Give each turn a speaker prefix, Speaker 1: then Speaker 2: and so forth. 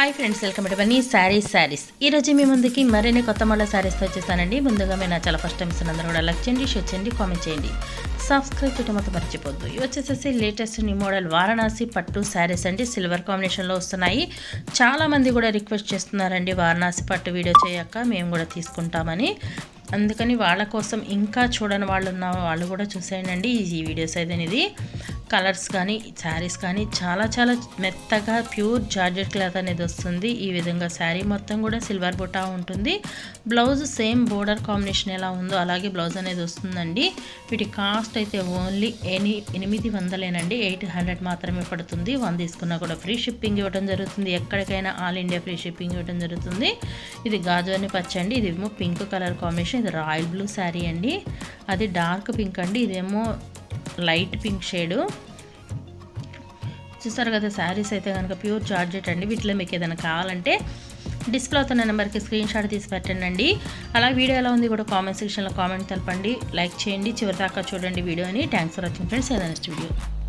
Speaker 1: Hi friends welcome to Bunny saris saris ఈరోజు మీ ముందుకి మరిన్ని కొత్త మళ్ళీ శారీస్తో వచ్చేసానండి. ముందుగా మీరు నా చాలా ఫస్ట్ టైమ్స్ అందరూ కూడా లైక్ చేయండి షేర్ చేయండి కామెంట్ చేయండి. సబ్స్క్రైబ్ చేయడం మాత్రం మర్చిపోద్దు ఇవి వచ్చేసేసి లేటెస్ట్ న్యూ మోడల్ వారణాసి పట్టు శారీస్ అండి. సిల్వర్ కాంబినేషన్లో వస్తున్నాయి. చాలామంది కూడా రిక్వెస్ట్ చేస్తున్నారండి వారణాసి పట్టు వీడియో చేయక. మేము కూడా తీసుకుంటామని. అందుకని వాళ్ళ కోసం ఇంకా చూడని వాళ్ళు ఉన్న వాళ్ళు కూడా చూసేయండి ఈ వీడియోస్ అయితే ఇది. కలర్స్ కానీ శారీస్ కానీ చాలా చాలా మెత్తగా ప్యూర్ జార్జెట్ క్లాత్ అనేది వస్తుంది. ఈ విధంగా శారీ మొత్తం కూడా సిల్వర్ బుటా ఉంటుంది. బ్లౌజ్ సేమ్ బోర్డర్ కాంబినేషన్ ఎలా ఉందో అలాగే బ్లౌజ్ అనేది వస్తుందండి. వీటి కాస్ట్ అయితే ఓన్లీ ఎని ఎనిమిది వందలేనండి. ఎయిట్ హండ్రెడ్ మాత్రమే పడుతుంది. వన్ తీసుకున్నా కూడా ఫ్రీ షిప్పింగ్ ఇవ్వడం జరుగుతుంది. ఎక్కడికైనా ఆల్ ఇండియా ఫ్రీ షిప్పింగ్ ఇవ్వడం జరుగుతుంది. ఇది గాజు అని పచ్చండి. ఇదేమో పింక్ కలర్ కాంబినేషన్. ఇది రాయల్ బ్లూ శారీ అండి. అది డార్క్ పింక్ అండి. ఇదేమో లైట్ పింక్ షేడు. చూస్తారు కదా శారీస్ అయితే కనుక ప్యూర్ జార్జెట్ అండి. వీటిలో మీకు ఏదైనా కావాలంటే డిస్ప్లే అవుతున్న నెంబర్కి స్క్రీన్ షాట్ తీసి పెట్టండి అలా వీడియో ఎలా ఉంది కూడా కామెంట్ సెక్షన్లో కామెంట్ తెలపండి. లైక్ చేయండి. చివరి దాకా చూడండి వీడియోని. Thanks for watching friends. ఏదైనా వీడియో.